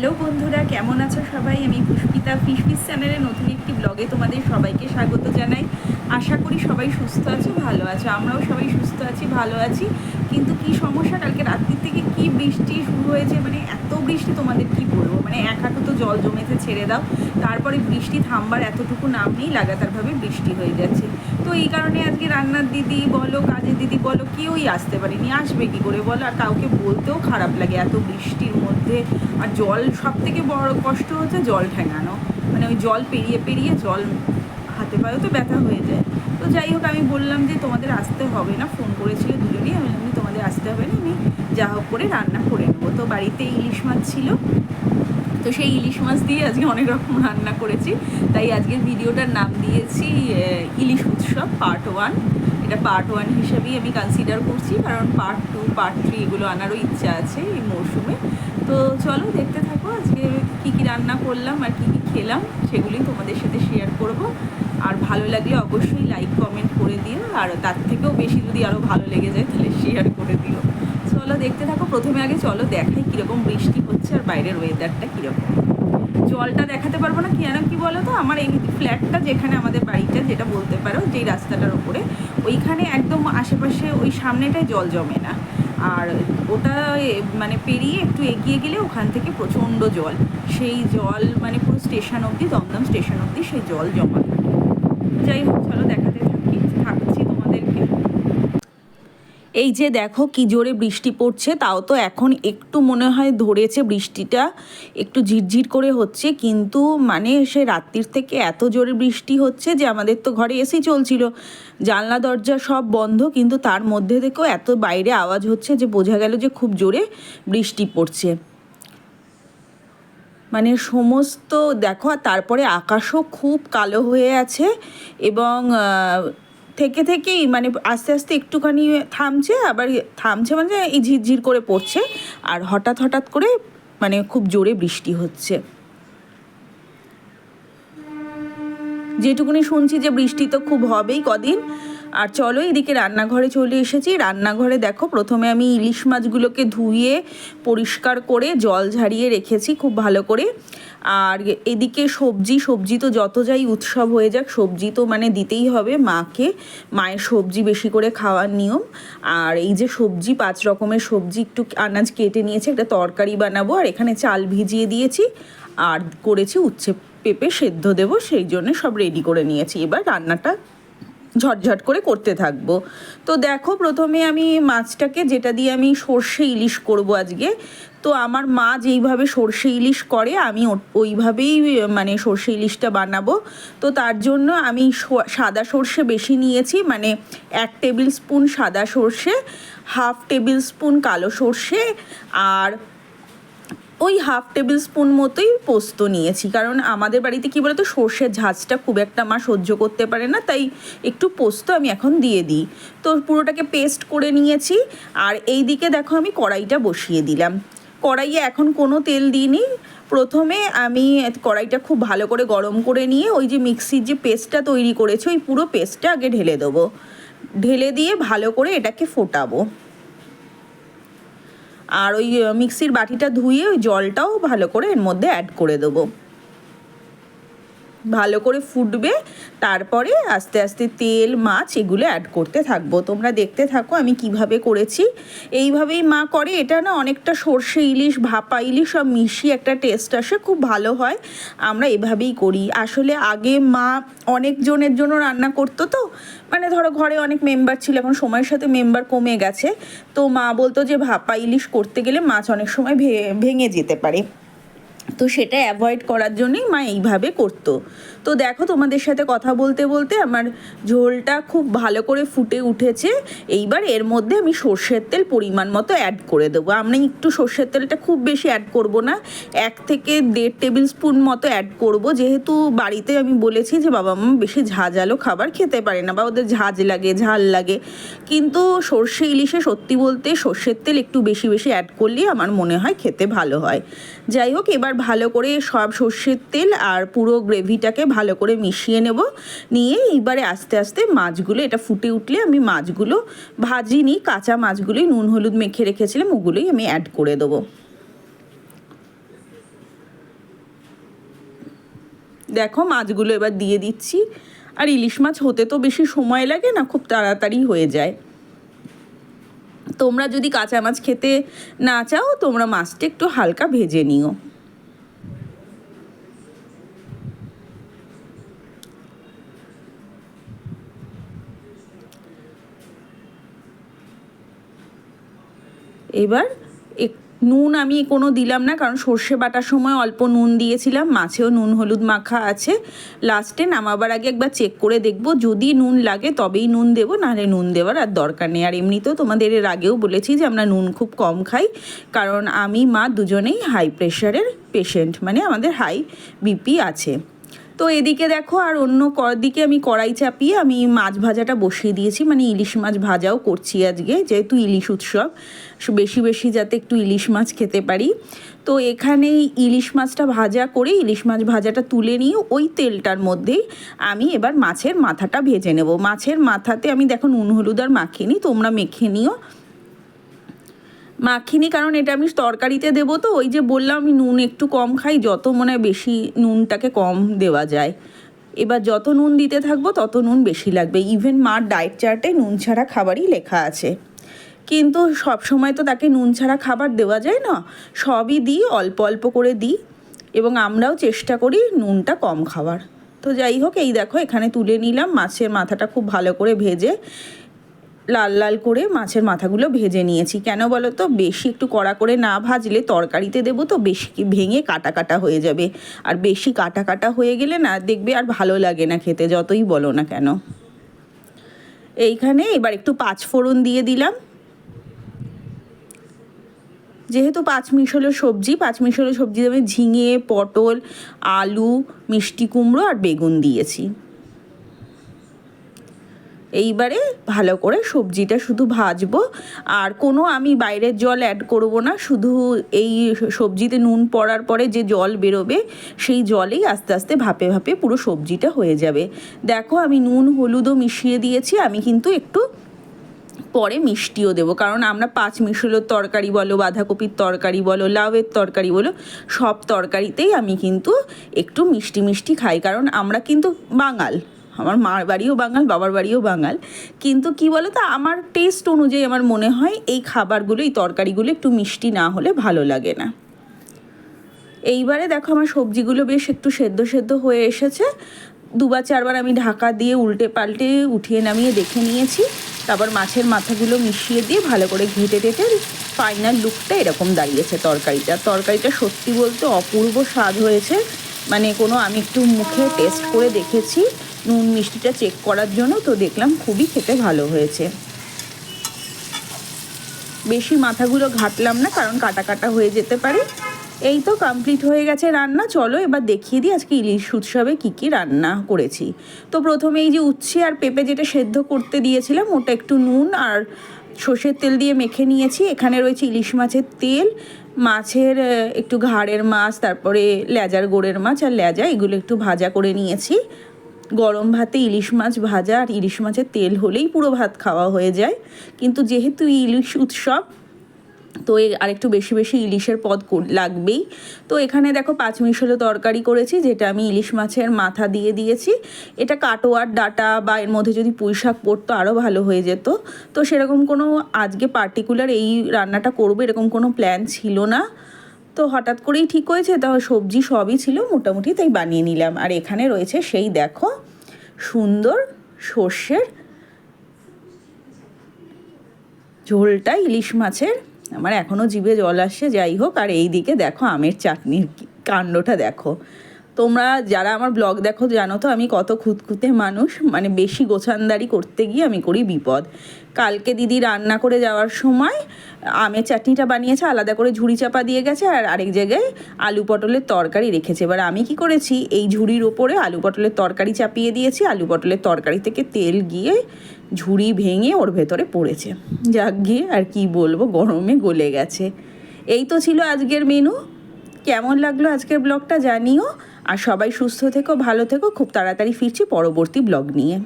Hello বন্ধুরা, কেমন আছো সবাই? আমি পুষ্পিতা ফিশ ফিশ চ্যানেলে নতুন একটি ব্লগে তোমাদের সবাইকে স্বাগত জানাই। আশা করি সবাই সুস্থ আছো, ভালো আছো। আমরাও সবাই সুস্থ আছি, ভালো আছি। কিন্তু কি সমস্যা? কালকে রাত্রির থেকে কি বৃষ্টি শুরু হয়েছে? মানে এত বৃষ্টি, তোমাদের কি বলব? মানে এক হাঁটু তো জল জমেছে, ছেড়ে দাও। তারপরে বৃষ্টি থামবার এতটুকু নাম নেই, লাগাতারভাবে বৃষ্টি হয়ে যাচ্ছে। তো এই কারণে আজকে রান্নার দিদি বলো, কাজের দিদি বলো, কেউই আসতে পারেনি। আসবে কি করে বলো? আর কাউকে বলতেও খারাপ লাগে এত বৃষ্টির মধ্যে। আর জল সব থেকে বড় কষ্ট হচ্ছে জল ঠেঙানো। মানে ওই জল পেরিয়ে পেরিয়ে জল হাতে পায়েও তো ব্যথা হয়ে যায়। তো যাই হোক, আমি বললাম যে তোমাদের আসতে হবে না, ফোন করেছিল দুজনেই, আমি বললাম তোমাদের আসতে হবে না, আমি যা হোক করে রান্না করে নেব। তো বাড়িতে ইলিশ মাছ ছিল। তো সেই ইলিশ মাছ দিয়ে আজকে অনেক রকম রান্না করেছি। তাই আজকের ভিডিওটার নাম দিয়েছি ইলিশ উৎসব পার্ট ওয়ান এটা পার্ট ওয়ান হিসেবেই আমি কনসিডার করছি, কারণ পার্ট টু পার্ট থ্রি এগুলো আনারও ইচ্ছা আছে এই মরশুমে। তো চলো দেখতে থাকো, আজকে কী কী রান্না করলাম আর কী কী খেলাম সেগুলি তোমাদের সাথে শেয়ার করব। আর ভালো লাগলে অবশ্যই লাইক কমেন্ট করে দিও। আর তার থেকেও বেশি যদি আরও ভালো লেগে যায়, তাহলে শেয়ার করে দিও। চলো দেখতে থাকো, প্রথমে আগে চলো দেখাই কীরকম বৃষ্টি হচ্ছে আর বাইরের ওয়েদারটা কীরকম। জলটা দেখাতে পারব না কেন, কি বলো তো আমার এই ফ্ল্যাটটা যেখানে আমাদের বাড়িটা, যেটা বলতে পারো, যেই রাস্তাটার ওপরে, ওইখানে একদম আশেপাশে ওই সামনেটায় জল জমে না। আর ওটা মানে পেরিয়ে একটু এগিয়ে গেলে ওখান থেকে প্রচণ্ড জল। সেই জল মানে পুরো স্টেশন অবধি, দমদম স্টেশন অবধি সেই জল জমা। যাই হোক, চলো দেখাতে থাকি, থাকছি তোমাদেরকে। এই যে দেখো কি জোরে বৃষ্টি পড়ছে, তাও তো এখন একটু মনে হয় ধরেছে বৃষ্টিটা, একটু ঝিরঝির করে হচ্ছে, কিন্তু মানে সে রাত্রির থেকে এত জোরে বৃষ্টি হচ্ছে যে আমাদের তো ঘরে এসি চলছিল। জানলা, দরজা সব বন্ধ, কিন্তু তার মধ্যে থেকেও এত বাইরে আওয়াজ হচ্ছে যে বোঝা গেল যে খুব জোরে বৃষ্টি পড়ছে। মানে সমস্ত, দেখো, আর তারপরে আকাশও খুব কালো হয়ে আছে এবং থেকে থেকেই মানে আস্তে আস্তে একটুখানি থামছে, আবার থামছে মানে এই ঝিরঝির করে পড়ছে আর হঠাৎ হঠাৎ করে মানে খুব জোরে বৃষ্টি হচ্ছে। যেটুকুনি শুনছি যে বৃষ্টি তো খুব হবেই কদিন আর চলো এদিকে রান্নাঘরে চলে এসেছি। রান্নাঘরে দেখো, প্রথমে আমি ইলিশ মাছগুলোকে ধুয়ে পরিষ্কার করে জল ঝারিয়ে রেখেছি খুব ভালো করে। আর এদিকে সবজি সবজি তো যত যাই উৎসব হয়ে যাক, সবজি তো মানে দিতেই হবে মাকে। মায়ের সবজি বেশি করে খাওয়ার নিয়ম। আর এই যে সবজি, পাঁচ রকমের সবজি, একটু আনাজ কেটে নিয়েছি, একটা তরকারি বানাবো। আর এখানে চাল ভিজিয়ে দিয়েছি। আর করেছি উচ্ছে পেঁপে সেদ্ধ দেবো, সেই জন্য সব রেডি করে নিয়েছি। এবার রান্নাটা ঝটঝট করে করতে থাকব। তো দেখো, প্রথমে আমি মাছটাকে, যেটা দিয়ে আমি সর্ষে ইলিশ করব আজকে, তো আমার মা যেইভাবে সর্ষে ইলিশ করে, আমি ওইভাবেই মানে সর্ষে ইলিশটা বানাবো। তো তার জন্য আমি সাদা সর্ষে বেশি নিয়েছি মানে এক টেবিল স্পুন সাদা সর্ষে, হাফ টেবিল স্পুন কালো সর্ষে, আর ওই হাফ টেবিল স্পুন মতোই পোস্ত নিয়েছি। কারণ আমাদের বাড়িতে কি বলতো, সর্ষের ঝাঁজটা খুব একটা মা সহ্য করতে পারে না, তাই একটু পোস্ত আমি এখন দিয়ে দিই। তো পুরোটাকে পেস্ট করে নিয়েছি, আর এই দিকে দেখো আমি কড়াইটা বসিয়ে দিলাম। কড়াইয়ে এখন কোনো তেল দিইনি। প্রথমে আমি কড়াইটা খুব ভালো করে গরম করে নিয়ে ওই যে মিক্সির যে পেস্টটা তৈরি করেছি, ওই পুরো পেস্টটা আগে ঢেলে দেবো। ঢেলে দিয়ে ভালো করে এটাকে ফোটাবো। আর ওই মিক্সির বাটিটা ধুয়ে ওই জলটাও ভালো করে এর মধ্যে অ্যাড করে দেবো। ভালো করে ফুটবে, তারপরে আস্তে আস্তে তেল, মাছ এগুলো অ্যাড করতে থাকব। তোমরা দেখতে থাকো আমি কীভাবে করেছি। এইভাবেই মা করে, এটা না অনেকটা সর্ষে ইলিশ, ভাপা ইলিশ সব মিশিয়ে একটা টেস্ট আসে, খুব ভালো হয়। আমরা এভাবেই করি। আসলে আগে মা অনেকজনের জন্য রান্না করতো তো মানে ধরো ঘরে অনেক মেম্বার ছিল, এখন সময়ের সাথে মেম্বার কমে গেছে। তো মা বলতো যে ভাপা ইলিশ করতে গেলে মাছ অনেক সময় ভেঙে যেতে পারে। তো সেটা অ্যাভয়েড করার জন্যই মা এইভাবে করতো। তো দেখো তোমাদের সাথে কথা বলতে বলতে আমার ঝোলটা খুব ভালো করে ফুটে উঠেছে। এইবার এর মধ্যে আমি সর্ষের তেল পরিমাণ মতো অ্যাড করে দেবো। আমরা একটু সর্ষের তেলটা খুব বেশি অ্যাড করব না। এক থেকে দেড় টেবিল স্পুন মতো অ্যাড করব। যেহেতু বাড়িতে আমি বলেছি যে বাবা মা বেশি ঝাঁঝালো খাবার খেতে পারে না বা ওদের ঝাঁজ লাগে, ঝাল লাগে। কিন্তু সর্ষে ইলিশে সত্যি বলতে সর্ষের তেল একটু বেশি বেশি অ্যাড করলেই আমার মনে হয় খেতে ভালো হয়। যাই হোক, এবার ভালো করে সব সর্ষের তেল আর পুরো গ্রেভিটাকে ভালো করে মিশিয়ে নেব। নিয়ে এইবারে আস্তে আস্তে মাছগুলো, এটা ফুটে উঠলে আমি মাছগুলো ভাজিনি, কাঁচা মাছগুলোই নুন, হলুদ মেখে রেখেছিলাম, ওগুলোই আমি অ্যাড করে দেবো। দেখো মাছগুলো এবার দিয়ে দিচ্ছি। আর ইলিশ মাছ হতে তো বেশি সময় লাগে না, খুব তাড়াতাড়ি হয়ে যায়। তোমরা যদি কাঁচা মাছ খেতে না চাও, তোমরা মাছটা একটু হালকা ভেজে নিও। এবার এক, নুন আমি কোনো দিলাম না, কারণ সর্ষে বাটার সময় অল্প নুন দিয়েছিলাম, মাছেও নুন হলুদ মাখা আছে। লাস্টে নামাবার আগে একবার চেক করে দেখব, যদি নুন লাগে তবেই নুন দেবো, নাহলে নুন দেওয়ার আর দরকার নেই। আর এমনিতেও তোমাদের এর আগেও বলেছি যে আমরা নুন খুব কম খাই, কারণ আমি, মা দুজনেই হাই প্রেশারের পেশেন্ট মানে আমাদের হাই বিপি আছে। তো এদিকে দেখো, আর অন্য দিকে আমি কড়াই চাপিয়ে আমি মাছ ভাজাটা বসিয়ে দিয়েছি। মানে ইলিশ মাছ ভাজাও করছি আজকে, যেহেতু ইলিশ উৎসব। বেশি বেশি যাতে একটু ইলিশ মাছ খেতে পারি। তো এখানে ইলিশ মাছটা ভাজা করে, ইলিশ মাছ ভাজাটা তুলে নিয়ে ওই তেলটার মধ্যেই আমি এবার মাছের মাথাটা ভেজে নেব। মাছের মাথাতে আমি দেখো নুন, হলুদ আর মাখিনি তোমরা মেখে নিও। মাখিনি, কারণ এটা আমি তরকারিতে দেবো তো, ওই যে বললাম আমি নুন একটু কম খাই, যত মনে হয় বেশি নুনটাকে কম দেওয়া যায়। এবার যত নুন দিতে থাকব, তত নুন বেশি লাগবে। ইভেন মার ডায়েট চার্টে নুন ছাড়া খাবারই লেখা আছে। কিন্তু সব সময় তো তাকে নুন ছাড়া খাবার দেওয়া যায় না, সবই দিই, অল্প অল্প করে দিই, এবং আমরাও চেষ্টা করি নুনটা কম খাওয়ার। তো যাই হোক, এই দেখো, এখানে তুলে নিলাম, মাছের মাথাটা খুব ভালো করে ভেজে। লাল লাল করে মাছের মাথাগুলো ভেজে নিয়েছি। কেন বলো তো? বেশি একটু কড়া করে না ভাজলে তরকারিতে দেবো তো বেশি ভেঙে কাটা কাটা হয়ে যাবে। আর বেশি কাটা কাটা হয়ে গেলে না দেখবে আর ভালো লাগে না খেতে, যতই বলো না কেন। এইখানে এবার একটু পাঁচ ফোড়ন দিয়ে দিলাম। যেহেতু পাঁচ মিশলের সবজি, পাঁচ মিশলের সবজি আমি ঝিঙে, পটল, আলু, মিষ্টি কুমড়ো আর বেগুন দিয়েছি। এইবারে ভালো করে সবজিটা শুধু ভাজবো। আর কোনো আমি বাইরের জল অ্যাড করব না, শুধু এই সবজিতে নুন পড়ার পরে যে জল বেরোবে, সেই জলেই আস্তে আস্তে ভাপে ভাপে পুরো সবজিটা হয়ে যাবে। দেখো আমি নুন, হলুদও মিশিয়ে দিয়েছি, আমি কিন্তু একটু পরে মিষ্টিও দেবো। কারণ আমরা পাঁচ মিশলের তরকারি বলো, বাঁধাকপির তরকারি বলো, লাউয়ের তরকারি বলো, সব তরকারিতেই আমি কিন্তু একটু মিষ্টি মিষ্টি খাই। কারণ আমরা কিন্তু বাঙাল। আমার মার বাড়িও বাঙাল, বাবার বাড়িও বাঙাল। কিন্তু কি বলো তো আমার টেস্ট অনুযায়ী আমার মনে হয় এই খাবারগুলো, এই তরকারিগুলো একটু মিষ্টি না হলে ভালো লাগে না। এইবারে দেখো আমার সবজিগুলো বেশ একটু সেদ্ধ সেদ্ধ হয়ে এসেছে। দুবার, চারবার আমি ঢাকা দিয়ে উল্টে পাল্টে উঠিয়ে নামিয়ে দেখে নিয়েছি। তারপর মাছের মাথাগুলো মিশিয়ে দিয়ে ভালো করে ঘেটে টেটে ফাইনাল লুকটা এরকম দাঁড়িয়েছে তরকারিটা। তরকারিটা সত্যি বলতে অপূর্ব স্বাদ হয়েছে। মানে কোনো আমি একটু মুখে টেস্ট করে দেখেছি। নুন মিষ্টিটা চেক করার জন্য তো দেখলাম খুবই খেতে ভালো হয়েছে। বেশি মাথাগুলো ঘাটলাম না, কারণ কাটা কাটা হয়ে যেতে পারে। এই তো কমপ্লিট হয়ে গেছে রান্না, চলো এবার দেখিয়ে দিই আজকে ইলিশ উৎসবে কী কী রান্না করেছি। তো প্রথমে এই যে উচ্ছে আর পেঁপে যেটা সেদ্ধ করতে দিয়েছিলাম, ওটা একটু নুন আর সর্ষের তেল দিয়ে মেখে নিয়েছি। এখানে রয়েছে ইলিশ মাছের তেল, মাছের একটু ঘাড়ের মাছ, তারপরে লেজার গোড়ের মাছ আর লেজা, এগুলো একটু ভাজা করে নিয়েছি। গরম ভাতে ইলিশ মাছ ভাজা আর ইলিশ মাছের তেল হলেই পুরো ভাত খাওয়া হয়ে যায়। কিন্তু যেহেতু ইলিশ উৎসব, তো আরেকটু বেশি বেশি ইলিশের পদ লাগবেই। তো এখানে দেখো পাঁচ মিশলে তরকারি করেছি, যেটা আমি ইলিশ মাছের মাথা দিয়ে দিয়েছি। এটা কাটোয়ার ডাটা বা এর মধ্যে যদি পুঁই শাক পড়তো আরও ভালো হয়ে যেত। তো সেরকম কোনো আজকে পার্টিকুলার এই রান্নাটা করব এরকম কোনো প্ল্যান ছিল না। তো হঠাৎ করেই ঠিক হয়েছে, তা সবজি সবই ছিল, মোটামুটি তাই বানিয়ে নিলাম। আর এখানে রয়েছে সেই দেখো, সুন্দর সর্ষের ঝোলটা, ইলিশ মাছের। আমার এখনও জিভে জল আসছে, যাই হোক, আর এই দিকে দেখো আমের চাটনির কাণ্ডটা দেখো। তোমরা যারা আমার ব্লগ দেখো, জানো তো আমি কত খুঁতখুঁতে মানুষ। মানে বেশি গোছানদারি করতে গিয়ে আমি করি বিপদ। কালকে দিদি রান্না করে যাওয়ার সময়, আমের চাটনিটা বানিয়েছে, আলাদা করে ঝুড়ি চাপা দিয়ে গেছে আর আরেক জায়গায় আলু পটলের তরকারি রেখেছে। এবার আমি কি করেছি, এই ঝুড়ির ওপরে আলু পটলের তরকারি চাপিয়ে দিয়েছি। আলু পটলের তরকারি থেকে তেল গিয়ে ঝুড়ি ভেঙে ওর ভেতরে পড়েছে। যাক গিয়ে আর কি বলব, গরমে গলে গেছে। এই তো ছিল আজকের মেনু কেমন লাগল আজকের ব্লগটা জানিও। আর সবাই সুস্থ থেকো ভালো থেকো খুব তাড়াতাড়ি ফিরছি পরবর্তী ব্লগ নিয়ে।